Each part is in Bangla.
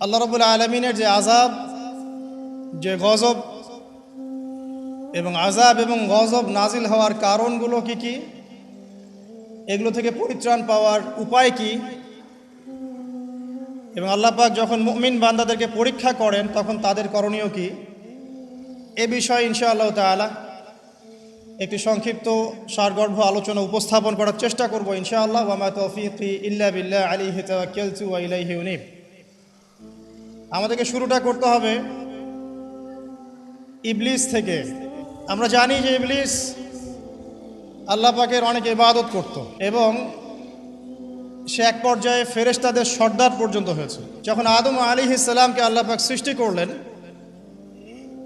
আল্লাহ রবুল আলমিনের যে আজাব যে গজব এবং আজাব এবং গজব নাজিল হওয়ার কারণগুলো কি কি? এগুলো থেকে পরিত্রাণ পাওয়ার উপায় কি? এবং আল্লাহ পাক যখন মুমিন বান্দাদেরকে পরীক্ষা করেন, তখন তাদের করণীয় কি? এ বিষয়ে ইনশাআল্লাহ তাআলা একটি সংক্ষিপ্ত সারগর্ভ আলোচনা উপস্থাপন করার চেষ্টা করব ইনশাআল্লাহ। ওয়ামা তৌফিকি ইল্লা বিল্লাহ তাওয়াক্কালতু ওয়া ইলাইহি উনীব। আমাদেরকে শুরুটা করতে হবে ইবলিস থেকে। আমরা জানি যে ইবলিস আল্লাহ পাকের অনেক ইবাদত করত এবং সে এক পর্যায়ে ফেরেশতাদের সর্দার পর্যন্ত হয়েছে। যখন আদম আলী ইসলামকে আল্লাহ পাক সৃষ্টি করলেন,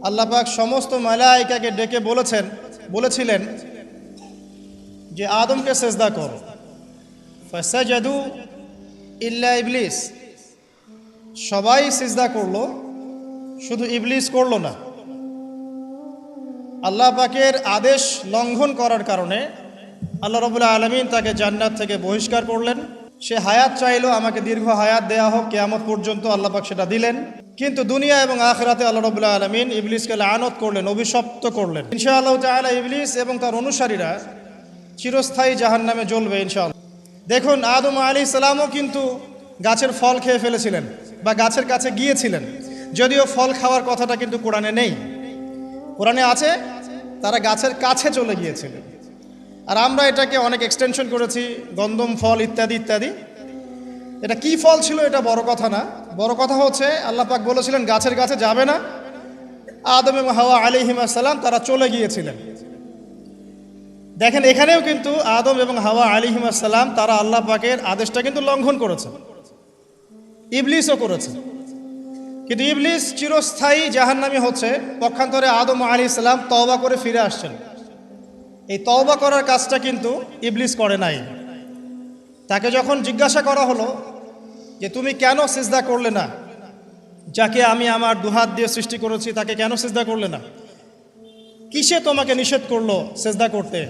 আল্লাহ পাক সমস্ত মালাইকাকে ডেকে বলেছেন, বলেছিলেন যে, আদমকে সেজদা করো। ইল্লা ইবলিস। সবাই সিজদা করল, শুধু ইবলিস করল না। আল্লাহ পাকের আদেশ লঙ্ঘন করার কারণে আল্লাহ রবুল্লা আলমিন তাকে জান্নাত থেকে বহিষ্কার করলেন। সে হায়াত চাইলো, আমাকে দীর্ঘ হায়াত দেয়া হোক, কেয়ামত পর্যন্ত আল্লাহ পাক সেটা দিলেন। কিন্তু দুনিয়া এবং আখরাতে আল্লাহ রবুল্লা আলমিন ইবলিসকে লানত করলেন, অভিশপ্ত করলেন। ইনশাআল্লাহ তালা ইবলিস এবং তার অনুসারীরা চিরস্থায়ী জাহান নামে জ্বলবে ইনশাআল্লাহ। দেখুন, আদম আলী সালামও কিন্তু গাছের ফল খেয়ে ফেলেছিলেন। বা গাছের কাছে গিয়েছিলেন। যদিও ফল খাওয়ার কথাটা কিন্তু কোরআনে নেই। কোরআনে আছে, তারা গাছের কাছে চলে গিয়েছিলেন। আর আমরা এটাকে অনেক এক্সটেনশন করেছি গন্দম ফল ইত্যাদি ইত্যাদি। এটা কি ফল ছিল এটা বড় কথা না। বড় কথা হচ্ছে, আল্লাহ পাক বলেছিলেন, গাছের কাছে যাবে না। আদম এবং হাওয়া সালাম তারা চলে গিয়েছিলেন। দেখেন, এখানেও কিন্তু আদম এবং হাওয়া আলী সালাম তারা আল্লাহ পাকের আদেশটা কিন্তু লঙ্ঘন করেছে। ইবলিসও করেছে। কিন্তু ইবলিস চিরস্থায়ী জাহান্নামি হচ্ছে, পক্ষান্তরে আদম আলী ইসলাম তওবা করে ফিরে আসছেন। এই তওবা করার কাজটা কিন্তু ইবলিস করে নাই। তাকে যখন জিজ্ঞাসা করা হলো যে, তুমি কেন সিজদা করলে না? যাকে আমি আমার দুহাত দিয়ে সৃষ্টি করেছি, তাকে কেন সিজদা করলে না? কিসে তোমাকে নিষেধ করল সেজদা করতে?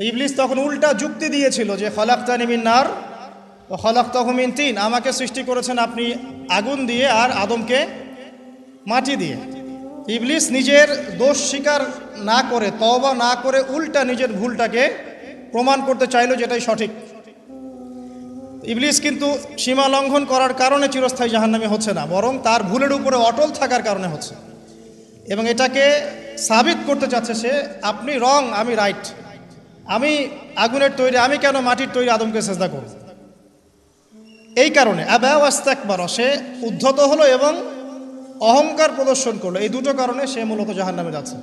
ইবলিস তখন উল্টা যুক্তি দিয়েছিল যে খলাক্তানিমিন নার। ও খলাক্তহমিন তিন, আমাকে সৃষ্টি করেছেন আপনি আগুন দিয়ে আর আদমকে মাটি দিয়ে। ইবলিস নিজের দোষ স্বীকার না করে তবা না করে উল্টা নিজের ভুলটাকে প্রমাণ করতে চাইলো যেটাই সঠিক। ইবলিস কিন্তু সীমা লঙ্ঘন করার কারণে চিরস্থায়ী জাহান্নামে হচ্ছে না, বরং তার ভুলের উপরে অটল থাকার কারণে হচ্ছে। এবং এটাকে সাবিত করতে চাচ্ছে সে, আপনি রং, আমি রাইট। আমি আগুনের তৈরি, আমি কেন মাটির তৈরি আদমকে চেষ্টা করব? এই কারণে আবাস্তাকবার সে উদ্ধত হলো এবং অহংকার প্রদর্শন করল। এই দুটো কারণে সে মূলত জাহান নামে যাচ্ছে।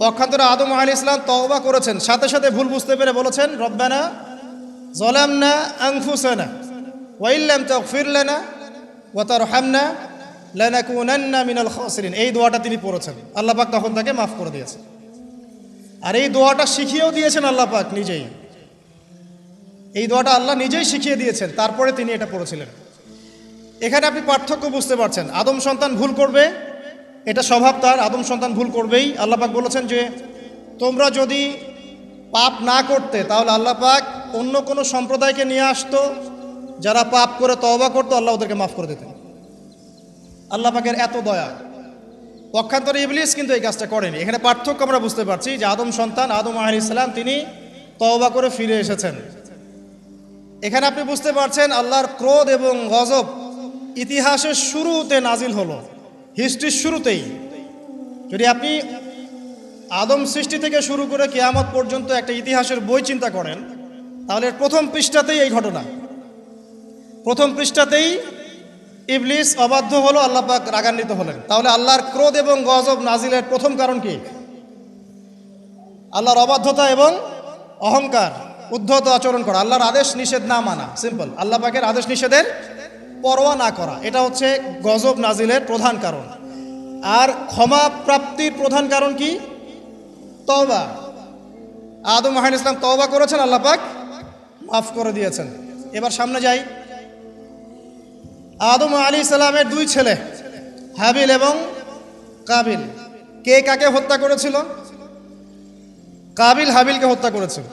পক্ষান্তরে আদম আলী ইসলাম তওবা করেছেন। সাথে সাথে ভুল বুঝতে পেরে বলেছেন, রব্বানা জলামনা আংফুসানা ওয়াইল্লাম লানা ওয়া তারহামনা লানাকুনান্না মিনাল খাসিরিন। এই দোয়াটা তিনি পড়েছেন। আল্লাহ পাক তখন তাকে মাফ করে দিয়েছেন। আর এই দোয়াটা শিখিয়েও দিয়েছেন আল্লাহ পাক নিজেই। এই দোয়াটা আল্লাহ নিজেই শিখিয়ে দিয়েছেন, তারপরে তিনি এটা পড়েছিলেন। এখানে আপনি পার্থক্য বুঝতে পারছেন। আদম সন্তান ভুল করবে, এটা স্বভাব তার, আদম সন্তান ভুল করবেই। আল্লাহ পাক বলেছেন যে, তোমরা যদি পাপ না করতে, তাহলে আল্লাহ পাক অন্য কোনো সম্প্রদায়কে নিয়ে আসতো, যারা পাপ করে তওবা করতো, আল্লাহ ওদেরকে মাফ করে দিতেন। আল্লাহ পাকের এত দয়া। পক্ষান্তরে ইবলিস কিন্তু এই কাজটা করেনি। এখানে পার্থক্য আমরা বুঝতে পারছি যে, আদম সন্তান, আদম আহ ইসলাম তিনি তওবা করে ফিরে এসেছেন। এখানে আপনি বুঝতে পারছেন আল্লাহর ক্রোধ এবং গজব ইতিহাসের শুরুতে নাজিল হলো, হিস্ট্রির শুরুতেই। যদি আপনি আদম সৃষ্টি থেকে শুরু করে কেয়ামত পর্যন্ত একটা ইতিহাসের বই চিন্তা করেন, তাহলে প্রথম পৃষ্ঠাতেই এই ঘটনা। প্রথম পৃষ্ঠাতেই ইবলিস অবাধ্য হলো, আল্লাহ পাক রাগান্বিত হলেন। তাহলে আল্লাহর ক্রোধ এবং গজব নাজিলের প্রথম কারণ কি? আল্লাহর অবাধ্যতা এবং অহংকার। উদ্ধত আচরণ করা, আল্লাহর আদেশ নিষেধ না মানা সিম্পল আল্লাহ পাকের আদেশ নিষেধের পরোয়া না করা, এটা হচ্ছে গজব নাজিলের প্রধান কারণ। আর ক্ষমা প্রাপ্তির প্রধান কারণ কি? তওবা। আদম মাহান ইসলাম তওবা করেছেন, আল্লাহ পাক মাফ করে দিয়েছেন। এবার সামনে যাই। আদম আলী ইসলামের দুই ছেলে, হাবিল এবং কাবিল। কে কাকে হত্যা করেছিল? কাবিল হাবিলকে হত্যা করেছিল।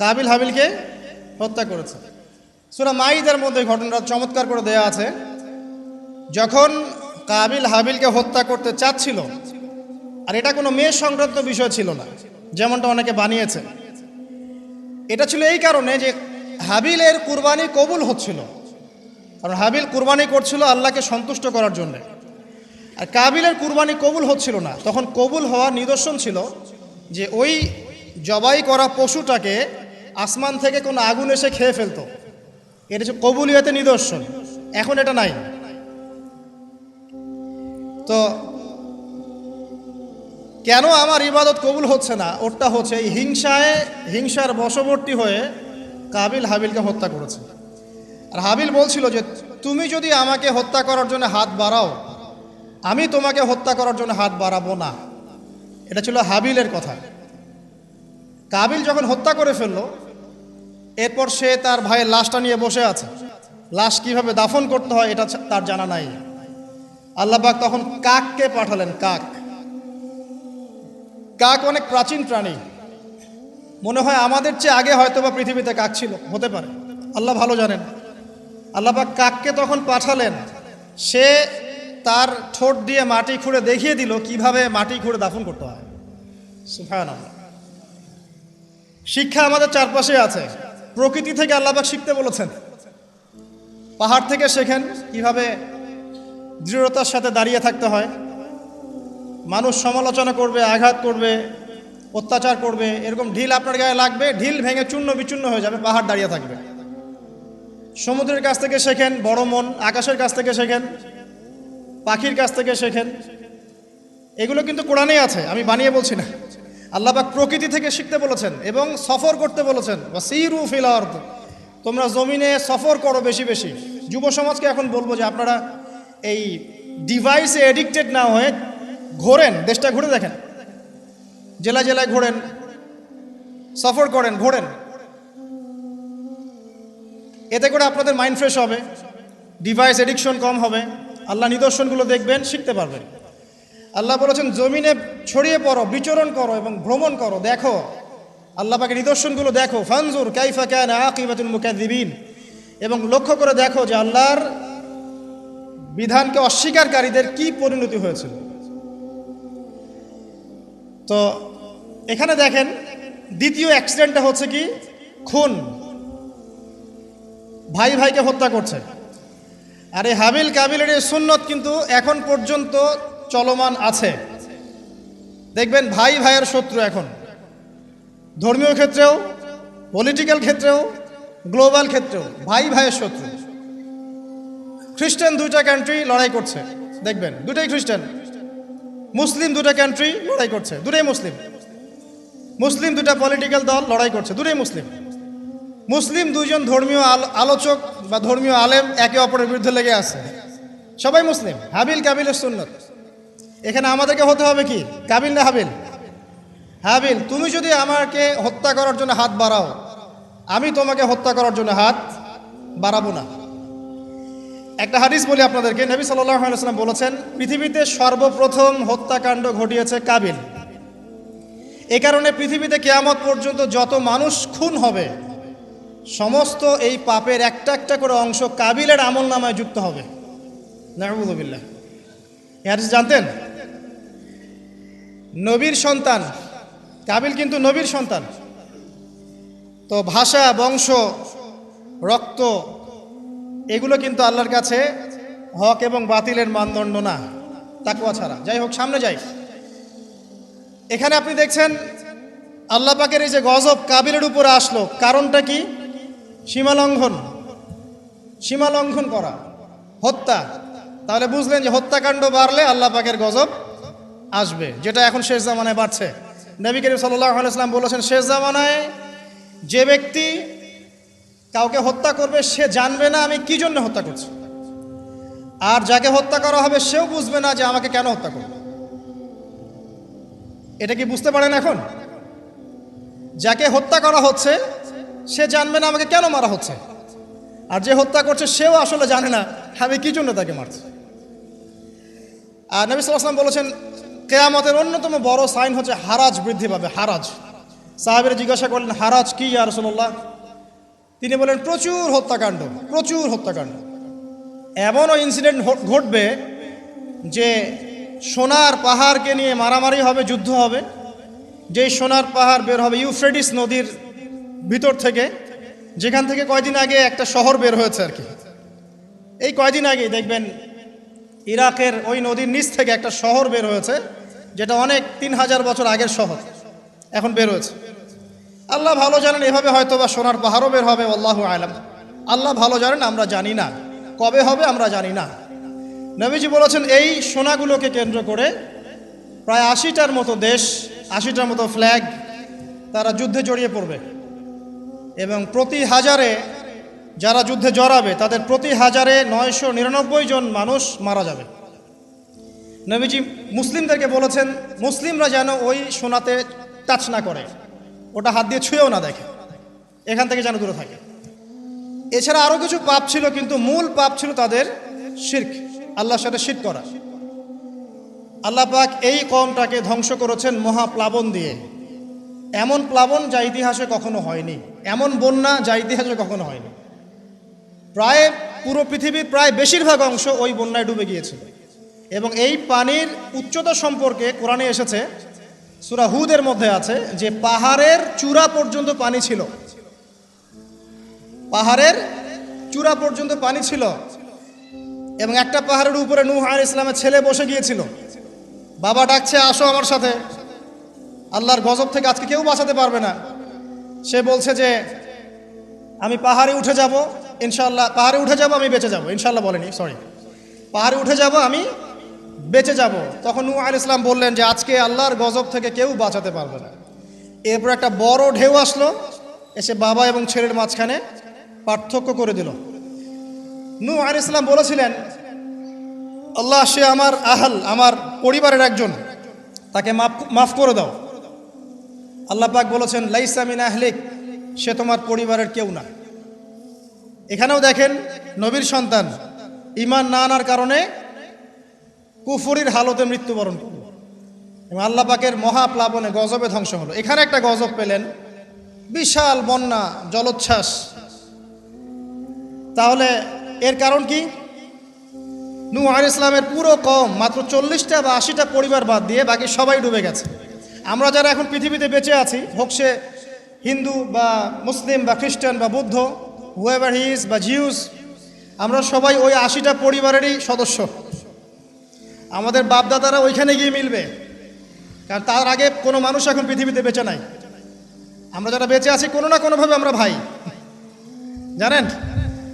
কাবিল হাবিলকে হত্যা করেছে। সুরা মাইদের মধ্যে ঘটনাটা চমৎকার করে দেয়া আছে। যখন কাবিল হাবিলকে হত্যা করতে চাচ্ছিল, আর এটা কোনো মেয়ে সংক্রান্ত বিষয় ছিল না, যেমনটা অনেকে বানিয়েছে। এটা ছিল এই কারণে যে হাবিলের কুরবানি কবুল হচ্ছিল। কারণ হাবিল কুরবানি করছিল আল্লাহকে সন্তুষ্ট করার জন্য। আর কাবিলের কুরবানি কবুল হচ্ছিল না, তখন কবুল হওয়ার নিদর্শন ছিল যে ওই জবাই করা পশুটাকে আসমান থেকে কোনো আগুন এসে খেয়ে ফেলতো। এটা হচ্ছে কবুলিয়াতে নিদর্শন। এখন এটা নাই। তো কেন আমার ইবাদত কবুল হচ্ছে না? ওরটা হচ্ছে এই হিংসায়, হিংসার বশবর্তী হয়ে কাবিল হাবিলকে হত্যা করেছে। আর হাবিল বলছিল যে, তুমি যদি আমাকে হত্যা করার জন্য হাত বাড়াও, আমি তোমাকে হত্যা করার জন্য হাত বাড়াবো না। এটা ছিল হাবিলের কথা। কাবিল যখন হত্যা করে ফেলল, এরপর সে তার ভাইয়ের লাশটা নিয়ে বসে আছে। লাশ কীভাবে দাফন করতে হয়, এটা তার জানা নাই। আল্লাহবাক তখন কাককে পাঠালেন, কাক। কাক অনেক প্রাচীন প্রাণী। মনে হয় আমাদের চেয়ে আগে হয়তো বা পৃথিবীতে কাক ছিল, হতে পারে। আল্লাহ ভালো জানেন। আল্লাহবাক কাককে তখন পাঠালেন। সে তার ঠোঁট দিয়ে মাটি খুঁড়ে দেখিয়ে দিল কীভাবে মাটি খুঁড়ে দাফন করতে হয়। সুফায়ন শিক্ষা আমাদের চারপাশে আছে। প্রকৃতি থেকে আল্লাহবাক শিখতে বলেছেন। পাহাড় থেকে শেখেন কীভাবে দৃঢ়তার সাথে দাঁড়িয়ে থাকতে হয়। মানুষ সমালোচনা করবে, আঘাত করবে, অত্যাচার করবে, এরকম ঢিল আপনার গায়ে লাগবে, ঢিল ভেঙে চূর্ণ বিচূর্ণ হয়ে যাবে, পাহাড় দাঁড়িয়ে থাকবে। সমুদ্রের কাছ থেকে শেখেন, বড় মন, আকাশের কাছ থেকে শেখেন, পাখির কাছ থেকে শেখেন। এগুলো কিন্তু কোরআনেই আছে, আমি বানিয়ে বলছি না। আল্লাহবাক প্রকৃতি থেকে শিখতে বলেছেন এবং সফর করতে বলেছেন। সিরু ফিল আর্দ। তোমরা জমিনে সফর করো বেশি বেশি। যুব সমাজকে এখন বলব যে আপনারা এই ডিভাইসে এডিক্টেড না হয়ে ঘোরেন, দেশটা ঘুরে দেখেন। জেলা জেলায় ঘোরেন, সফর করেন, ঘোরেন। এতে করে আপনাদের মাইন্ড ফ্রেশ হবে ডিভাইস এডিকশন কম হবে, আল্লাহ নিদর্শনগুলো দেখবেন, শিখতে পারবেন। আল্লাহ বলেছেন, জমিনে ছড়িয়ে পড়ো, বিচরণ করো এবং ভ্রমণ করো, দেখো। আল্লাহ পাকে নিদর্শনগুলো দেখো। ফানজুর কাইফা ক্যান আকিবাতুল মুকাদ্দিবিন এবং লক্ষ্য করে দেখো যে আল্লাহর বিধানকে অস্বীকারীদের কি পরিণতি হয়েছিল তো এখানে দেখেন, দ্বিতীয় অ্যাক্সিডেন্টটা হচ্ছে কি? খুন। ভাই ভাইকে হত্যা করছে। আর এই হাবিল কাবিলের সুন্নত কিন্তু এখন পর্যন্ত চলমান আছে। দেখবেন ভাই ভাইয়ের শত্রু এখন। ধর্মীয় ক্ষেত্রেও পলিটিক্যাল ক্ষেত্রেও গ্লোবাল ক্ষেত্রেও ভাই ভাইয়ের শত্রু। খ্রিস্টান দুইটা কান্ট্রি লড়াই করছে। দেখবেন, দুটাই খ্রিস্টান মুসলিম দুটা কান্ট্রি লড়াই করছে। দুটাই মুসলিম মুসলিম দুটা পলিটিক্যাল দল লড়াই করছে। দুটাই মুসলিম মুসলিম দুজন ধর্মীয় আলো- আলোচক বা ধর্মীয় আলেম একে অপরের বিরুদ্ধে লেগে আছে। সবাই মুসলিম হাবিল কাবিলের সুন্নত। এখানে আমাদেরকে হতে হবে কি? কাবিল না হাবিল? হাবিল, তুমি যদি আমাকে হত্যা করার জন্য হাত বাড়াও, আমি তোমাকে হত্যা করার জন্য হাত বাড়াবো না। একটা হাদিস বলি আপনাদেরকে, নবী সাল্লাম বলেছেন, পৃথিবীতে সর্বপ্রথম হত্যাকাণ্ড ঘটিয়েছে কাবিল। এ কারণে পৃথিবীতে কেয়ামত পর্যন্ত যত মানুষ খুন হবে, সমস্ত এই পাপের একটা একটা করে অংশ কাবিলের আমল নামায় যুক্ত হবে। নাহবুদুবিল্লাহ এ হাদিস জানতেন? নবীর সন্তান, কাবিল কিন্তু নবীর সন্তান। তো ভাষা, বংশ, রক্ত, এগুলো কিন্তু আল্লাহর কাছে হক এবং বাতিলের মানদণ্ড না তাকুয়া ছাড়া। যাই হোক, সামনে যাই। এখানে আপনি দেখছেন, আল্লাহ পাকের এই যে গজব কাবিলের উপরে আসলো, কারণটা কি? সীমালঙ্ঘন সীমালঙ্ঘন করা, হত্যা। তাহলে বুঝলেন যে হত্যাকাণ্ড বাড়লে আল্লাহ পাকের গজব আসবে, যেটা এখন শেষ জামানায় বাড়ছে। নবী করিম আলাইসলাম বলেছেন, শেষ জামানায় যে ব্যক্তি কাউকে হত্যা করবে, সে জানবে না আমি কি জন্য হত্যা করছি। আর যাকে হত্যা করা হবে, সেও বুঝবে না যে আমাকে কেন হত্যা করবে। এটা কি বুঝতে পারেন এখন? যাকে হত্যা করা হচ্ছে, সে জানবে না আমাকে কেন মারা হচ্ছে। আর যে হত্যা করছে, সেও আসলে জানে না আমি কি জন্য তাকে মারছি। আর নবী সাল্লাম বলেছেন কেয়ামতের অন্যতম বড় সাইন হচ্ছে হারাজ বৃদ্ধি পাবে, হারাজ। সাহাবের জিজ্ঞাসা করলেন, হারাজ কি রসল্লাহ তিনি বলেন প্রচুর হত্যাকাণ্ড প্রচুর হত্যাকাণ্ড। এমনও ইনসিডেন্ট ঘটবে যে সোনার পাহাড়কে নিয়ে মারামারি হবে, যুদ্ধ হবে। যেই সোনার পাহাড় বের হবে ইউফ্রেডিস নদীর ভিতর থেকে, যেখান থেকে কয়দিন আগে একটা শহর বের হয়েছে আর কি। এই কয়দিন আগেই দেখবেন ইরাকের ওই নদীর নিচ থেকে একটা শহর বের হয়েছে, যেটা অনেক তিন হাজার বছর আগের শহর, এখন বের হয়েছে। আল্লাহ ভালো জানেন, এভাবে হয়তো বা সোনার পাহাড়ও বের হবে, আল্লাহ আলাম। আল্লাহ ভালো জানেন, আমরা জানি না। কবে হবে, আমরা জানি না। নবীজি বলেছেন, এই সোনাগুলোকে কেন্দ্র করে প্রায় আশিটার মতো দেশ, আশিটার মতো ফ্ল্যাগ তারা যুদ্ধে জড়িয়ে পড়বে। এবং প্রতি হাজারে যারা যুদ্ধে জড়াবে, তাদের প্রতি হাজারে নয়শো নিরানব্বই জন মানুষ মারা যাবে। নবীজি মুসলিমদেরকে বলেছেন, মুসলিমরা যেন ওই সোনাতে টাচ না করে। ওটা হাত দিয়ে ছুঁয়েও না দেখে। এখান থেকে যেন দূরে থাকে। এছাড়া আরও কিছু পাপ ছিল, কিন্তু মূল পাপ ছিল তাদের শির্ক, আল্লাহর সাথে শির্ক করা। আল্লাহ পাক এই কমটাকে ধ্বংস করেছেন মহাপ্লাবন দিয়ে। এমন প্লাবন যা ইতিহাসে কখনো হয়নি। এমন বন্যা যা ইতিহাসে কখনো হয়নি। প্রায় পুরো পৃথিবীর প্রায় বেশিরভাগ অংশ ওই বন্যায় ডুবে গিয়েছিল। এবং এই পানির উচ্চতা সম্পর্কে কোরআনে এসেছে, সুরা হুদের মধ্যে আছে, যে পাহাড়ের চূড়া পর্যন্ত পানি ছিল। পাহাড়ের চূড়া পর্যন্ত পানি ছিল এবং একটা পাহাড়ের উপরে নূহ আল ইসলামের ছেলে বসে গিয়েছিল। বাবা ডাকছে, আসো আমার সাথে। আল্লাহর গজব থেকে আজকে কেউ বাঁচাতে পারবে না। সে বলছে যে, আমি পাহাড়ে উঠে যাব ইনশাল্লাহ পাহাড়ে উঠে যাব, আমি বেঁচে যাব। ইনশাল্লাহ বলেনি সরি পাহাড়ে উঠে যাব, আমি বেঁচে যাব। তখন নূহ আল ইসলাম বললেন যে, আজকে আল্লাহর গজব থেকে কেউ বাঁচাতে পারবে না। এরপর একটা বড় ঢেউ আসলো, এসে বাবা এবং ছেলের মাঝখানে পার্থক্য করে দিল। নূহ আল ইসলাম বলেছিলেন, আল্লাহ, সে আমার আহাল, আমার পরিবারের একজন, তাকে মাফ মাফ করে দাও। আল্লাহ পাক বলেছেন লাইসামিন আহলিক, সে তোমার পরিবারের কেউ না। এখানেও দেখেন নবীর সন্তান। ইমান না আনার কারণে কুফুরির হালতে মৃত্যুবরণ করল। এবং আল্লাহ পাকের মহাপ্লাবনে গজবে ধ্বংস হলো। এখানে একটা গজব পেলেন, বিশাল বন্যা, জলোচ্ছ্বাস। তাহলে এর কারণ কি? নূ আল ইসলামের পুরো কম মাত্র চল্লিশটা বা আশিটা পরিবার বাদ দিয়ে বাকি সবাই ডুবে গেছে। আমরা যারা এখন পৃথিবীতে বেঁচে আছি, হোক সে হিন্দু বা মুসলিম বা খ্রিস্টান বা বুদ্ধ হুয়েভার হিস বা জিউস আমরা সবাই ওই আশিটা পরিবারেরই সদস্য। আমাদের বাপদাদারা ওইখানে গিয়ে মিলবে। কারণ তার আগে কোনো মানুষ এখন পৃথিবীতে বেঁচে নাই। আমরা যারা বেঁচে আছি, কোনো না কোনোভাবে আমরা ভাই। জানেন?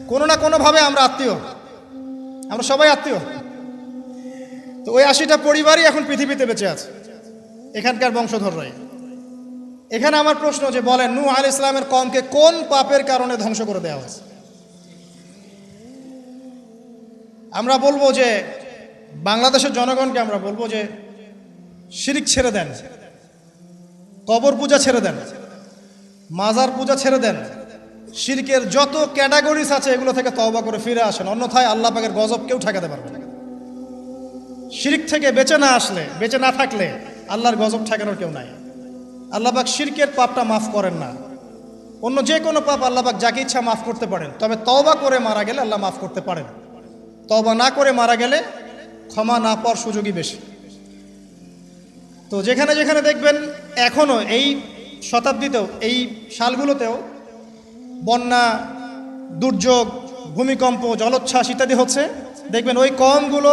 কোনো না কোনোভাবে আমরা আত্মীয়। আমরা সবাই আত্মীয়। তো ওই আশিটা পরিবারই এখন পৃথিবীতে বেঁচে আছে। এখানকার বংশধর বংশধররাই। এখানে আমার প্রশ্ন যে বলেন নূ আল ইসলামের কমকে কোন পাপের কারণে ধ্বংস করে দেওয়া হয়েছে? আমরা বলব যে, বাংলাদেশের জনগণকে আমরা বলব যে, শিরিক ছেড়ে দেন, কবর পূজা ছেড়ে দেন, মাজার পূজা ছেড়ে দেন, শিরকের যত ক্যাটাগরিজ আছে এগুলো থেকে তওবা করে ফিরে আসেন, অন্যথায় আল্লাহ পাকের গজব কেউ ঠেকাতে পারবে শিরিক থেকে বেঁচে না আসলে, বেঁচে না থাকলে আল্লাহর গজব ঠেকানোর কেউ নাই। আল্লাহ পাক শিরকের পাপটা মাফ করেন না। অন্য যে কোনো পাপ আল্লাহ পাক যাকে ইচ্ছা মাফ করতে পারেন। তবে তওবা করে মারা গেলে আল্লাহ মাফ করতে পারেন। তওবা না করে মারা গেলে ক্ষমা না পাওয়ার সুযোগই বেশি। তো যেখানে যেখানে দেখবেন এখনও এই শতাব্দীতেও, এই সালগুলোতেও বন্যা, দুর্যোগ, ভূমিকম্প, জলোচ্ছ্বাস ইত্যাদি হচ্ছে। দেখবেন ওই কমগুলো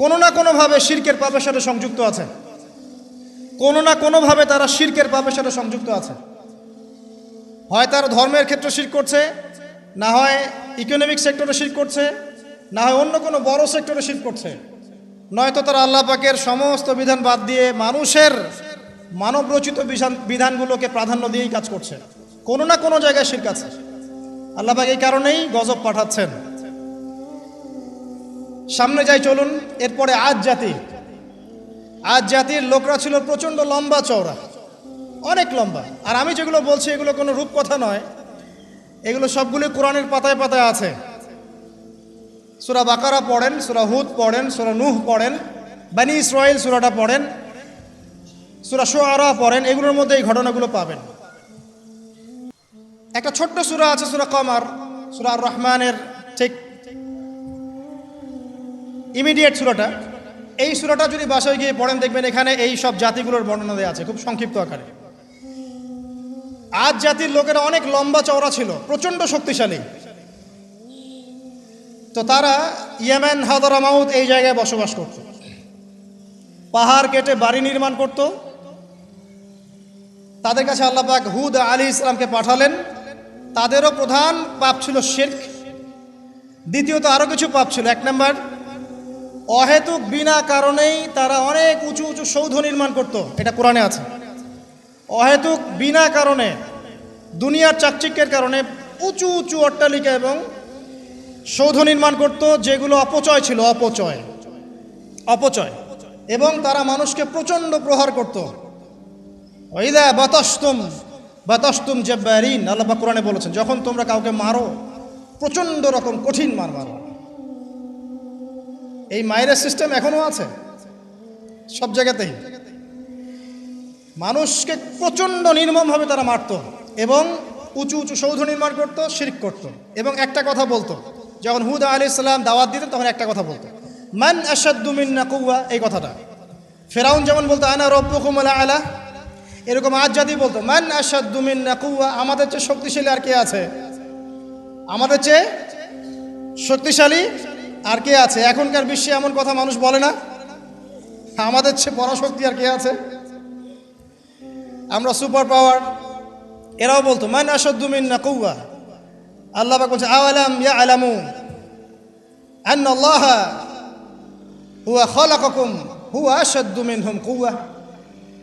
কোনো না কোনোভাবে শির্কের পাপের সাথে সংযুক্ত আছে। কোনো না কোনোভাবে তারা শির্কের পাপের সাথে সংযুক্ত আছে। হয় তারা ধর্মের ক্ষেত্রে শির করছে, না হয় ইকোনমিক সেক্টরে শির করছে, না হয় অন্য কোনো বড় সেক্টরে শির করছে। নয়তো তারা আল্লাহ পাকের সমস্ত বিধান বাদ দিয়ে মানুষের মানব রচিত বিধান, বিধানগুলোকে প্রাধান্য দিয়েই কাজ করছে। কোনো না কোনো জায়গায় শির্ক আছে আল্লাহ পাক এই কারণেই গজব পাঠাচ্ছেন। সামনে যাই চলুন, এরপরে আজ জাতি। আজ জাতির লোকরা ছিল প্রচণ্ড লম্বা চওড়া। অনেক লম্বা। আর আমি যেগুলো বলছি, এগুলো কোনো রূপকথা নয়। এগুলো সবগুলি কোরআনের পাতায় পাতায় আছে। সুরা বাকারা পড়েন, সুরা হুদ পড়েন, সুরা নুহ পড়েন, বানি ইসরায়েল সুরাটা পড়েন, সুরা সোয়ারা পড়েন, এগুলোর মধ্যে এই ঘটনাগুলো পাবেন। একটা ছোট্ট সুরা আছে, সুরা কমার, সুরা রহমানের ঠিক ইমিডিয়েট সুরাটা। এই সুরাটা যদি বাসায় গিয়ে পড়েন, দেখবেন এখানে এই সব জাতিগুলোর বর্ণনা দেওয়া আছে, খুব সংক্ষিপ্ত আকারে। আজ জাতির লোকেরা অনেক লম্বা চওড়া ছিল, প্রচণ্ড শক্তিশালী। তো তারা ইয়েমেন হাদরামাউদ এই জায়গায় বসবাস করত। পাহাড় কেটে বাড়ি নির্মাণ করত। তাদের কাছে আল্লাহ পাক হুদ আলী ইসলামকে পাঠালেন। তাদেরও প্রধান পাপ ছিল শির্ক। দ্বিতীয়ত আরও কিছু পাপ ছিল। এক নম্বর অহেতুক বিনা কারণেই তারা অনেক উঁচু উঁচু সৌধ নির্মাণ করত, এটা কোরআনে আছে। অহেতুক বিনা কারণে, দুনিয়ার চাকচিক্যের কারণে উঁচু উঁচু অট্টালিকা এবং সৌধ নির্মাণ করত, যেগুলো অপচয় ছিল, অপচয়। অপচয়। এবং তারা মানুষকে প্রচণ্ড প্রহার করত। ওইদা বাতাস্তুম বাতাস্তুম জব্বারিন, আল্লাহ কোরআনে বলেছেন, যখন তোমরা কাউকে মারো, প্রচণ্ড রকম কঠিন মার মারো। এই মায়ের সিস্টেম এখনও আছে। সব জায়গাতেই। মানুষকে প্রচণ্ড নির্মমভাবে তারা মারত এবং উঁচু উঁচু সৌধ নির্মাণ করত, শিরিক করত এবং একটা কথা বলতো, যখন হুদ আলি ইসলাম দাওয়াত দিতেন তখন একটা কথা বলতো, মান আসাদুমিন নাকুয়া এই কথাটা। ফেরাউন যেমন বলতো, আনা রব্বকুম আলা এরকম আজ জাতি বলতো, মান আসাদুমিন নাকুয়া আমাদের চেয়ে শক্তিশালী আর কে আছে? আমাদের চেয়ে শক্তিশালী আর কে আছে? এখনকার বিশ্বে এমন কথা মানুষ বলে না। আমাদের চেয়ে পরাশক্তি আর কে আছে? আমরা সুপার পাওয়ার। এরাও বলতো, মান আসাদুমিন না কৌয়া আল্লাহ পাক বলছে, আওয়ালাম ইয়া আলামু আন্ন আল্লাহ হুয়া খলাকাকুম, হুয়া আসাদ্দু মিনহুম কুওয়া।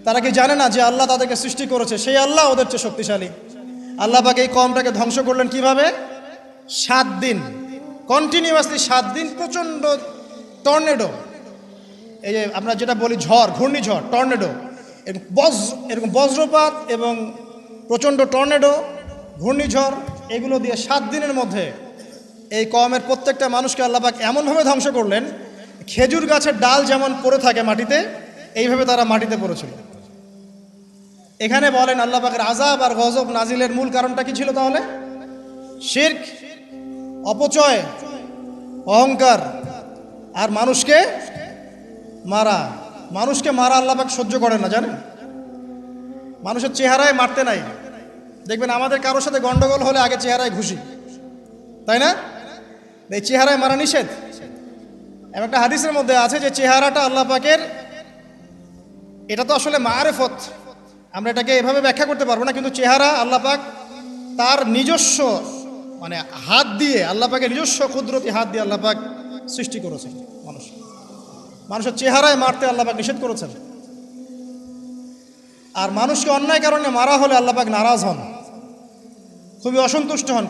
তারা কি জানে না যে আল্লাহ তাদেরকে সৃষ্টি করেছে? সেই আল্লাহ ওদের চেয়ে শক্তিশালী। আল্লাহ পাক এই কমটাকে ধ্বংস করলেন কীভাবে? সাত দিন। কন্টিনিউয়াসলি সাত দিন প্রচণ্ড টর্নেডো এই যে আমরা যেটা বলি ঝড়, ঘূর্ণিঝড় টর্নেডো বজ এরকম বজ্রপাত এবং প্রচণ্ড টর্নেডো ঘূর্ণিঝড়, এগুলো দিয়ে সাত দিনের মধ্যে এই কমের প্রত্যেকটা মানুষকে আল্লাপাক এমনভাবে ধ্বংস করলেন, খেজুর গাছের ডাল যেমন পড়ে থাকে মাটিতে, এইভাবে তারা মাটিতে পড়েছিল। এখানে বলেন আল্লাহ পাকের আজাব আর গজব নাজিলের মূল কারণটা কি ছিল তাহলে? শির্ক। অপচয়, অহংকার, আর মানুষকে মারা। মানুষকে মারা আল্লাপাক সহ্য করে না, জানেন? মানুষের চেহারায় মারতে নাই। দেখবেন আমাদের কারোর সাথে গন্ডগোল হলে আগে চেহারায় ঘুষি। তাই না? এই চেহারায় মারা নিষেধ। এবং একটা হাদিসের মধ্যে আছে যে চেহারাটা আল্লাহ পাকের, এটা তো আসলে মারেফত। আমরা এটাকে এভাবে ব্যাখ্যা করতে পারব না, কিন্তু চেহারা আল্লাহ পাক তার নিজস্ব মানে হাত দিয়ে আল্লাপাকে নিজস্ব কুদরতি হাত দিয়ে আল্লাপাক সৃষ্টি করেছেন মানুষ। মানুষের চেহারায় মারতে আল্লাপাক নিষেধ করেছেন। আর মানুষকে অন্যায় কারণে মারা হলে আল্লাপাক নারাজ হন। খুবই অসন্তুষ্ট হন।